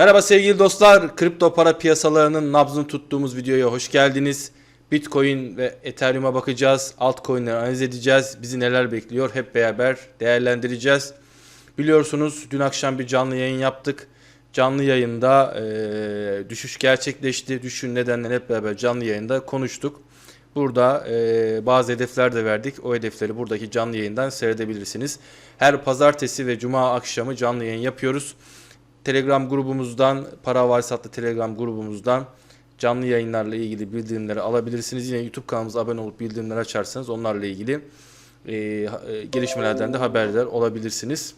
Merhaba sevgili dostlar. Kripto para piyasalarının nabzını tuttuğumuz videoya hoş geldiniz. Bitcoin ve Ethereum'a bakacağız. Altcoin'leri analiz edeceğiz. Bizi neler bekliyor hep beraber değerlendireceğiz. Biliyorsunuz dün akşam bir canlı yayın yaptık. Canlı yayında eee, düşüş gerçekleşti. Düşüşün nedenlerini hep beraber canlı yayında konuştuk. Burada eee, bazı hedefler de verdik. O hedefleri buradaki canlı yayından seyredebilirsiniz. Her pazartesi ve cuma akşamı canlı yayın yapıyoruz. Telegram grubumuzdan, para varsa Telegram grubumuzdan canlı yayınlarla ilgili bildirimleri alabilirsiniz. Yine YouTube kanalımıza abone olup bildirimleri açarsanız onlarla ilgili e, e, gelişmelerden de haberdar olabilirsiniz.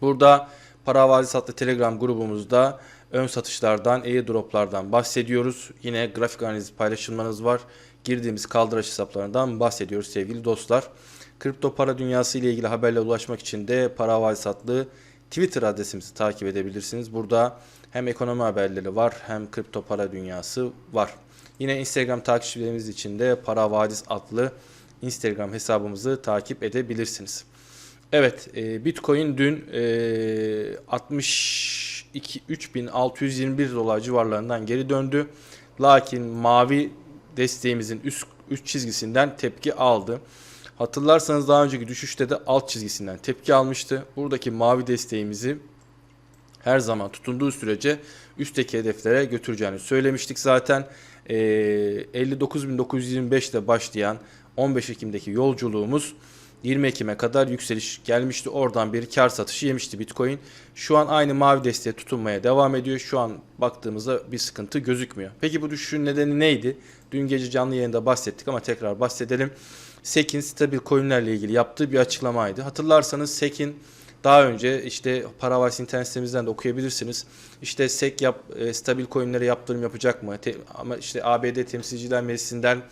Burada Para Vadisi Telegram grubumuzda ön satışlardan, airdroplardan bahsediyoruz. Yine grafik analiz paylaşımlarınız var. Girdiğimiz kaldıraç hesaplarından bahsediyoruz sevgili dostlar. Kripto para dünyası ile ilgili haberle ulaşmak için de Para Vadisi adlı Twitter adresimizi takip edebilirsiniz. Burada hem ekonomi haberleri var hem kripto para dünyası var. Yine Instagram takipçilerimiz için de Para Vadis adlı Instagram hesabımızı takip edebilirsiniz. Evet, e, Bitcoin dün e, 62 3621 dolar civarlarından geri döndü. Lakin mavi desteğimizin üst üst çizgisinden tepki aldı. Hatırlarsanız daha önceki düşüşte de alt çizgisinden tepki almıştı. Buradaki mavi desteğimizi her zaman tutunduğu sürece üstteki hedeflere götüreceğini söylemiştik zaten. Ee, 59.925 ile başlayan 15 Ekim'deki yolculuğumuz 20 Ekim'e kadar yükseliş gelmişti. Oradan bir kar satışı yemişti Bitcoin. Şu an aynı mavi desteğe tutunmaya devam ediyor. Şu an baktığımızda bir sıkıntı gözükmüyor. Peki bu düşüşün nedeni neydi? Dün gece canlı yayında bahsettik ama tekrar bahsedelim. SEC'in stabil coinlerle ilgili yaptığı bir açıklamaydı. Hatırlarsanız SEC'in daha önce işte Paravas internet sitemizden de okuyabilirsiniz. İşte SEC yap, e, stabil coinlere yaptırım yapacak mı? Te- ama işte ABD Temsilciler Meclisi'nden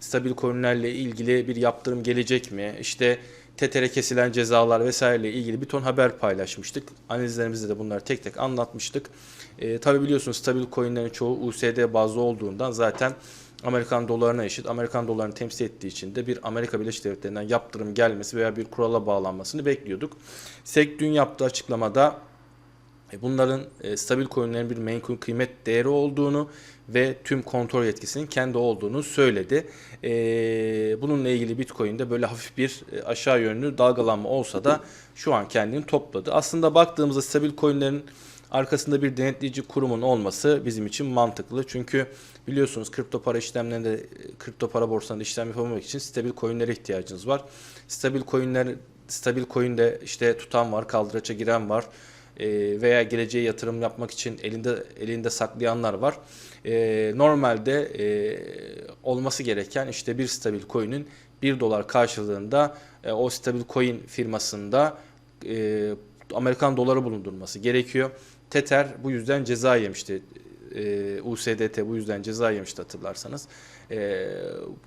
stabil coinlerle ilgili bir yaptırım gelecek mi? İşte Tether'e kesilen cezalar vesaireyle ilgili bir ton haber paylaşmıştık. Analizlerimizde de bunları tek tek anlatmıştık. E, tabii biliyorsunuz stabil coinlerin çoğu USD bazlı olduğundan zaten Amerikan dolarına eşit. Amerikan dolarını temsil ettiği için de bir Amerika Birleşik Devletleri'nden yaptırım gelmesi veya bir kurala bağlanmasını bekliyorduk. SEC dün yaptığı açıklamada e, bunların e, stabil coinlerin bir menkul kıymet değeri olduğunu ve tüm kontrol yetkisinin kendi olduğunu söyledi. E, bununla ilgili Bitcoin'de böyle hafif bir aşağı yönlü dalgalanma olsa da şu an kendini topladı. Aslında baktığımızda stabil coinlerin arkasında bir denetleyici kurumun olması bizim için mantıklı. Çünkü biliyorsunuz kripto para işlemlerinde kripto para borsalarında işlem yapabilmek için stabil coinlere ihtiyacınız var. Stabil coinler stabil coin'de işte tutan var, kaldıraça giren var e, veya geleceğe yatırım yapmak için elinde elinde saklayanlar var. E, normalde e, olması gereken işte bir stabil coin'in 1 dolar karşılığında o stabil coin firmasında Amerikan doları bulundurması gerekiyor. Tether bu yüzden ceza yemişti. E, USDT bu yüzden ceza yemişti hatırlarsanız. E,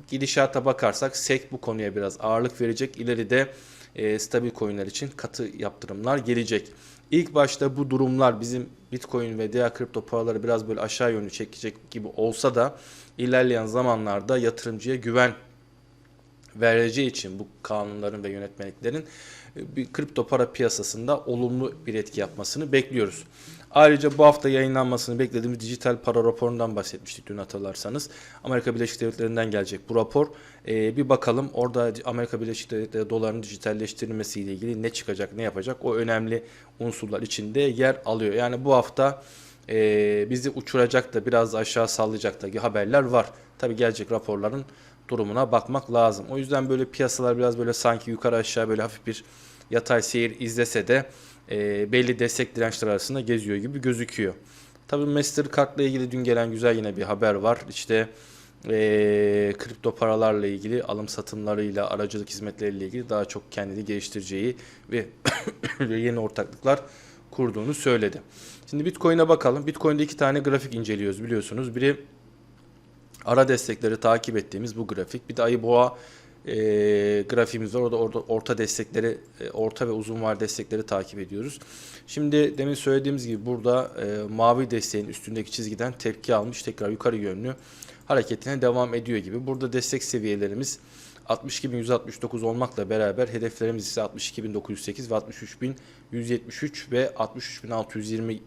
gidişata bakarsak SEC bu konuya biraz ağırlık verecek. İleride e, stabil coinler için katı yaptırımlar gelecek. İlk başta bu durumlar bizim Bitcoin ve diğer kripto paraları biraz böyle aşağı yönlü çekecek gibi olsa da ilerleyen zamanlarda yatırımcıya güven vereceği için bu kanunların ve yönetmeliklerin bir kripto para piyasasında olumlu bir etki yapmasını bekliyoruz. Ayrıca bu hafta yayınlanmasını beklediğimiz dijital para raporundan bahsetmiştik dün hatırlarsanız. Amerika Birleşik Devletleri'nden gelecek bu rapor. Ee, bir bakalım orada Amerika Birleşik Devletleri doların dijitalleştirilmesiyle ilgili ne çıkacak, ne yapacak o önemli unsurlar içinde yer alıyor. Yani bu hafta e, bizi uçuracak da biraz aşağı sallayacak da haberler var. Tabi gelecek raporların durumuna bakmak lazım. O yüzden böyle piyasalar biraz böyle sanki yukarı aşağı böyle hafif bir yatay seyir izlese de e, belli destek dirençler arasında geziyor gibi gözüküyor. Tabii Mastercard'la ilgili dün gelen güzel yine bir haber var. İşte e, kripto paralarla ilgili alım satımlarıyla aracılık hizmetleriyle ilgili daha çok kendini geliştireceği ve yeni ortaklıklar kurduğunu söyledi. Şimdi Bitcoin'e bakalım. Bitcoin'de iki tane grafik inceliyoruz biliyorsunuz. Biri ara destekleri takip ettiğimiz bu grafik. Bir de ayı boğa e, grafiğimiz var. Orada, orada orta destekleri, e, orta ve uzun var destekleri takip ediyoruz. Şimdi demin söylediğimiz gibi burada e, mavi desteğin üstündeki çizgiden tepki almış. Tekrar yukarı yönlü hareketine devam ediyor gibi. Burada destek seviyelerimiz 62.169 olmakla beraber hedeflerimiz ise 62.908 ve 63.173 ve 63.620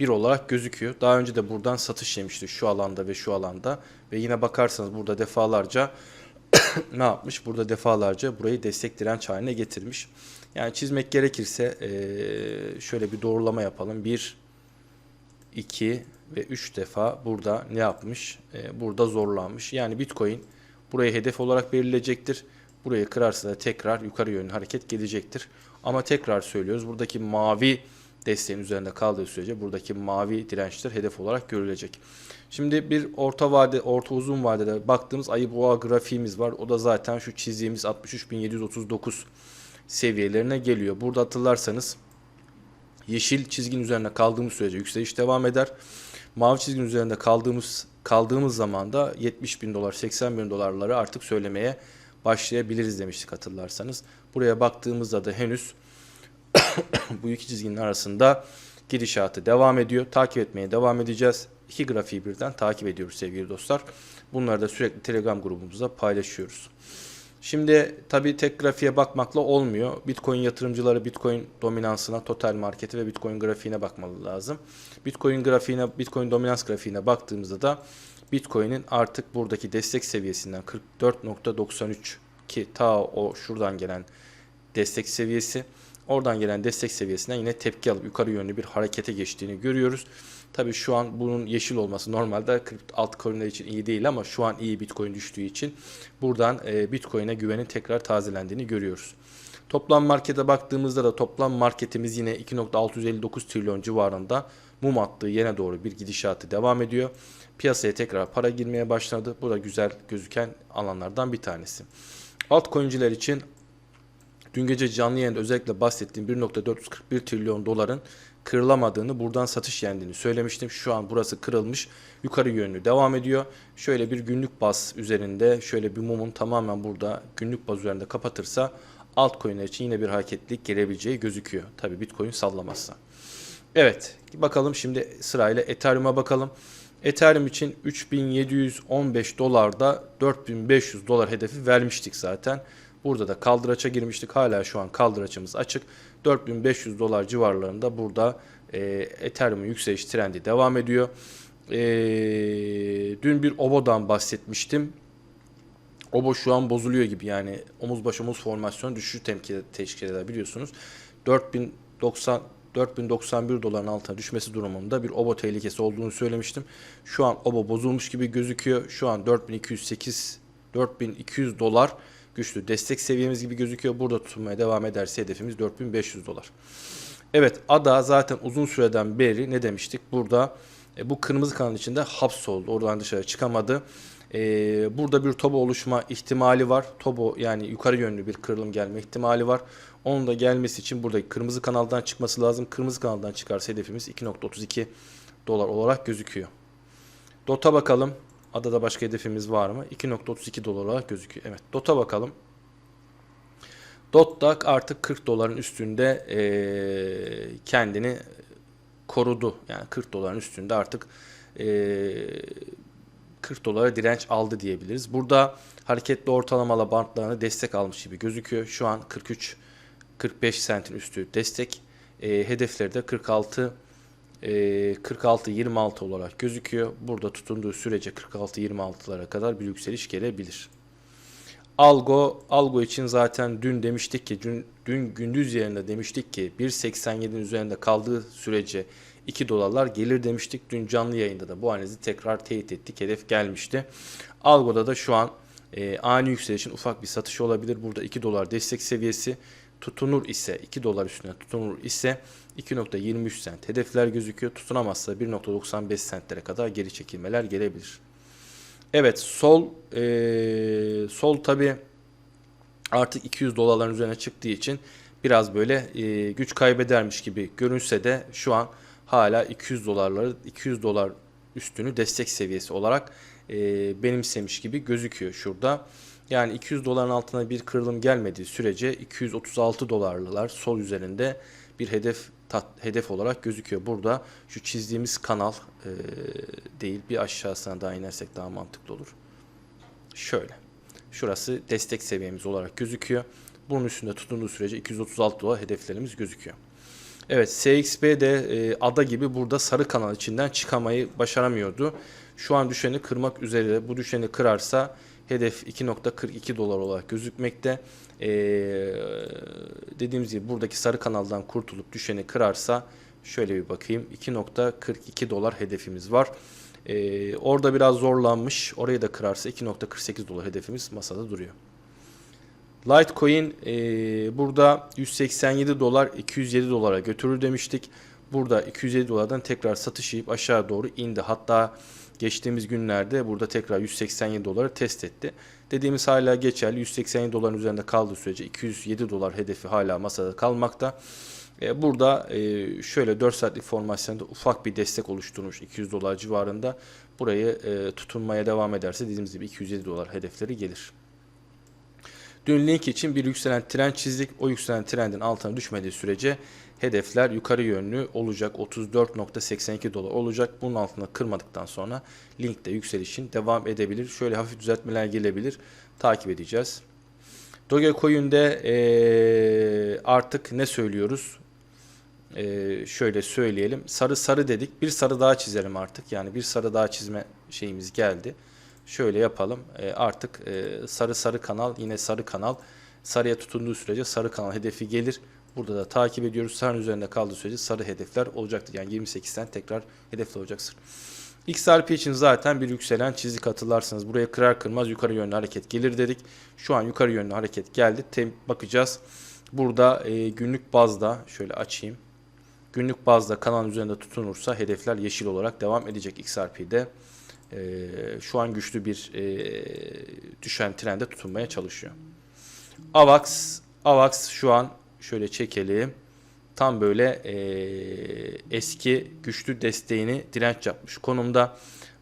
bir olarak gözüküyor. Daha önce de buradan satış yemişti şu alanda ve şu alanda. Ve yine bakarsanız burada defalarca ne yapmış? Burada defalarca burayı destek direnç haline getirmiş. Yani çizmek gerekirse şöyle bir doğrulama yapalım. 1, 2 ve 3 defa burada ne yapmış? Burada zorlanmış. Yani Bitcoin burayı hedef olarak belirleyecektir. Burayı kırarsa da tekrar yukarı yönlü hareket gelecektir. Ama tekrar söylüyoruz buradaki mavi desteğin üzerinde kaldığı sürece buradaki mavi dirençler hedef olarak görülecek. Şimdi bir orta vade, orta uzun vadede baktığımız ayı boğa grafiğimiz var. O da zaten şu çizdiğimiz 63.739 seviyelerine geliyor. Burada hatırlarsanız yeşil çizginin üzerinde kaldığımız sürece yükseliş devam eder. Mavi çizginin üzerinde kaldığımız kaldığımız zaman da 70 bin dolar, 80 bin dolarları artık söylemeye başlayabiliriz demiştik hatırlarsanız. Buraya baktığımızda da henüz bu iki çizginin arasında gidişatı devam ediyor. Takip etmeye devam edeceğiz. İki grafiği birden takip ediyoruz sevgili dostlar. Bunları da sürekli Telegram grubumuzda paylaşıyoruz. Şimdi tabii tek grafiğe bakmakla olmuyor. Bitcoin yatırımcıları Bitcoin dominansına, total marketi ve Bitcoin grafiğine bakmalı lazım. Bitcoin grafiğine, Bitcoin dominans grafiğine baktığımızda da Bitcoin'in artık buradaki destek seviyesinden 44.93 ki ta o şuradan gelen destek seviyesi oradan gelen destek seviyesinden yine tepki alıp yukarı yönlü bir harekete geçtiğini görüyoruz. Tabii şu an bunun yeşil olması normalde alt coinler için iyi değil ama şu an iyi Bitcoin düştüğü için buradan e, Bitcoin'e güvenin tekrar tazelendiğini görüyoruz. Toplam markete baktığımızda da toplam marketimiz yine 2.659 trilyon civarında mum attığı yene doğru bir gidişatı devam ediyor. Piyasaya tekrar para girmeye başladı. Bu da güzel gözüken alanlardan bir tanesi. Altcoin'ciler için dün gece canlı yayında özellikle bahsettiğim 1.441 trilyon doların kırılamadığını, buradan satış yendiğini söylemiştim. Şu an burası kırılmış, yukarı yönlü devam ediyor. Şöyle bir günlük baz üzerinde, şöyle bir mumun tamamen burada günlük baz üzerinde kapatırsa altcoin'ler için yine bir hareketlilik gelebileceği gözüküyor. Tabi Bitcoin sallamazsa. Evet, bakalım şimdi sırayla Ethereum'a bakalım. Ethereum için 3715 dolarda 4500 dolar hedefi vermiştik zaten. Burada da kaldıraça girmiştik. Hala şu an kaldıraçımız açık. 4500 dolar civarlarında burada e, Ethereum'un yükseliş trendi devam ediyor. E, dün bir OBO'dan bahsetmiştim. OBO şu an bozuluyor gibi yani omuz baş omuz formasyon düşüşü temki teşkil eder biliyorsunuz. 4090 4091 doların altına düşmesi durumunda bir OBO tehlikesi olduğunu söylemiştim. Şu an OBO bozulmuş gibi gözüküyor. Şu an 4208 4200 dolar güçlü destek seviyemiz gibi gözüküyor. Burada tutunmaya devam ederse hedefimiz 4500 dolar. Evet ADA zaten uzun süreden beri ne demiştik? Burada e, bu kırmızı kanal içinde hapsoldu. Oradan dışarı çıkamadı. E, burada bir tobo oluşma ihtimali var. Tobo yani yukarı yönlü bir kırılım gelme ihtimali var. Onun da gelmesi için buradaki kırmızı kanaldan çıkması lazım. Kırmızı kanaldan çıkarsa hedefimiz 2.32 dolar olarak gözüküyor. DOT'a bakalım. Adada başka hedefimiz var mı? 2.32 dolar olarak gözüküyor. Evet DOT'a bakalım. DOT da artık 40 doların üstünde eee, kendini korudu. Yani 40 doların üstünde artık eee 40 dolara direnç aldı diyebiliriz. Burada hareketli ortalamalı bantlarını destek almış gibi gözüküyor. Şu an 43 45 sentin üstü destek. E, hedefleri de 46 e, 46-26 olarak gözüküyor. Burada tutunduğu sürece 46-26'lara kadar bir yükseliş gelebilir. Algo, Algo için zaten dün demiştik ki dün, dün gündüz yerinde demiştik ki 1.87'nin üzerinde kaldığı sürece 2 dolarlar gelir demiştik. Dün canlı yayında da bu analizi tekrar teyit ettik. Hedef gelmişti. Algo'da da şu an e, ani yükselişin ufak bir satışı olabilir. Burada 2 dolar destek seviyesi tutunur ise 2 dolar üstüne tutunur ise 2.23 sent hedefler gözüküyor. Tutunamazsa 1.95 sentlere kadar geri çekilmeler gelebilir. Evet sol e, sol tabi artık 200 dolarların üzerine çıktığı için biraz böyle e, güç kaybedermiş gibi görünse de şu an hala 200 dolarları 200 dolar üstünü destek seviyesi olarak e, benimsemiş gibi gözüküyor şurada. Yani 200 doların altına bir kırılım gelmediği sürece 236 dolarlılar sol üzerinde bir hedef tat, hedef olarak gözüküyor. Burada şu çizdiğimiz kanal e, değil bir aşağısına daha inersek daha mantıklı olur. Şöyle. Şurası destek seviyemiz olarak gözüküyor. Bunun üstünde tutunduğu sürece 236 dolar hedeflerimiz gözüküyor. Evet SXP de e, ada gibi burada sarı kanal içinden çıkamayı başaramıyordu. Şu an düşeni kırmak üzere. Bu düşeni kırarsa hedef 2.42 dolar olarak gözükmekte. E, dediğimiz gibi buradaki sarı kanaldan kurtulup düşeni kırarsa şöyle bir bakayım 2.42 dolar hedefimiz var. E, orada biraz zorlanmış. Orayı da kırarsa 2.48 dolar hedefimiz masada duruyor. Litecoin e, burada 187 dolar 207 dolara götürür demiştik. Burada 207 dolardan tekrar satış yiyip aşağı doğru indi. Hatta geçtiğimiz günlerde burada tekrar 187 doları test etti. Dediğimiz hala geçerli. 187 doların üzerinde kaldığı sürece 207 dolar hedefi hala masada kalmakta. E, burada e, şöyle 4 saatlik formasyonda ufak bir destek oluşturmuş 200 dolar civarında. Burayı e, tutunmaya devam ederse dediğimiz gibi 207 dolar hedefleri gelir. Dün link için bir yükselen trend çizdik. O yükselen trendin altına düşmediği sürece hedefler yukarı yönlü olacak. 34.82 dolar olacak. Bunun altına kırmadıktan sonra linkte yükselişin devam edebilir. Şöyle hafif düzeltmeler gelebilir. Takip edeceğiz. Dogecoin'de ee, artık ne söylüyoruz? Ee, şöyle söyleyelim. Sarı sarı dedik. Bir sarı daha çizelim artık. Yani bir sarı daha çizme şeyimiz geldi. Şöyle yapalım. E, artık e, sarı sarı kanal yine sarı kanal. Sarıya tutunduğu sürece sarı kanal hedefi gelir. Burada da takip ediyoruz. Sarının üzerinde kaldığı sürece sarı hedefler olacaktır. Yani 28'ten tekrar hedefle olacaktır. XRP için zaten bir yükselen çizik hatırlarsınız. Buraya kırar kırmaz yukarı yönlü hareket gelir dedik. Şu an yukarı yönlü hareket geldi. Tem bakacağız. Burada e, günlük bazda şöyle açayım. Günlük bazda kanalın üzerinde tutunursa hedefler yeşil olarak devam edecek XRP'de. E, şu an güçlü bir e, düşen trende tutunmaya çalışıyor. AVAX, AVAX şu an şöyle çekelim. Tam böyle e, eski güçlü desteğini direnç yapmış konumda.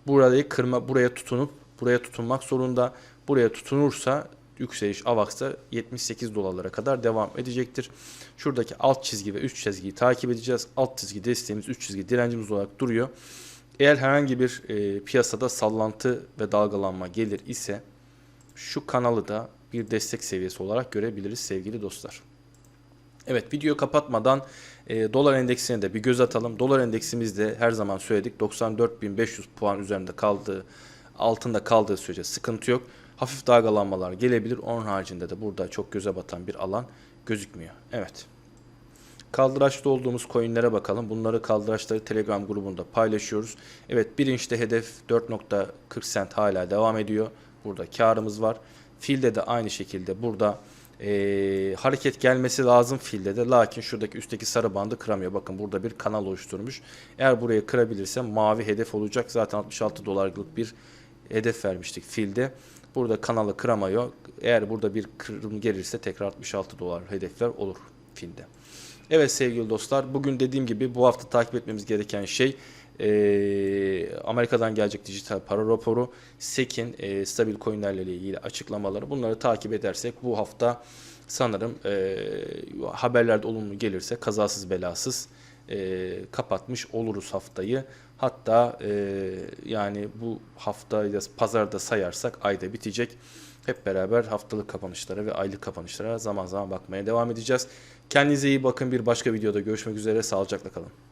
Burayı kırma, buraya tutunup buraya tutunmak zorunda. Buraya tutunursa yükseliş AVAX'ta 78 dolarlara kadar devam edecektir. Şuradaki alt çizgi ve üst çizgiyi takip edeceğiz. Alt çizgi desteğimiz, üst çizgi direncimiz olarak duruyor. Eğer herhangi bir e, piyasada sallantı ve dalgalanma gelir ise şu kanalı da bir destek seviyesi olarak görebiliriz sevgili dostlar. Evet videoyu kapatmadan e, dolar endeksine de bir göz atalım. Dolar endeksimiz de her zaman söyledik 94.500 puan üzerinde kaldığı altında kaldığı sürece sıkıntı yok. Hafif dalgalanmalar gelebilir. Onun haricinde de burada çok göze batan bir alan gözükmüyor. Evet. Kaldıraçta olduğumuz coinlere bakalım. Bunları kaldıraçları Telegram grubunda paylaşıyoruz. Evet birinci hedef 4.40 cent hala devam ediyor. Burada karımız var. Filde de aynı şekilde burada e, hareket gelmesi lazım filde de. Lakin şuradaki üstteki sarı bandı kıramıyor. Bakın burada bir kanal oluşturmuş. Eğer buraya kırabilirse mavi hedef olacak. Zaten 66 dolarlık bir hedef vermiştik filde. Burada kanalı kıramıyor. Eğer burada bir kırım gelirse tekrar 66 dolar hedefler olur filde. Evet sevgili dostlar bugün dediğim gibi bu hafta takip etmemiz gereken şey e, Amerika'dan gelecek dijital para raporu, SEC'in e, stabil coinlerle ilgili açıklamaları bunları takip edersek bu hafta sanırım e, haberlerde olumlu gelirse kazasız belasız e, kapatmış oluruz haftayı. Hatta e, yani bu haftayı pazarda sayarsak ayda bitecek. Hep beraber haftalık kapanışlara ve aylık kapanışlara zaman zaman bakmaya devam edeceğiz. Kendinize iyi bakın. Bir başka videoda görüşmek üzere. Sağlıcakla kalın.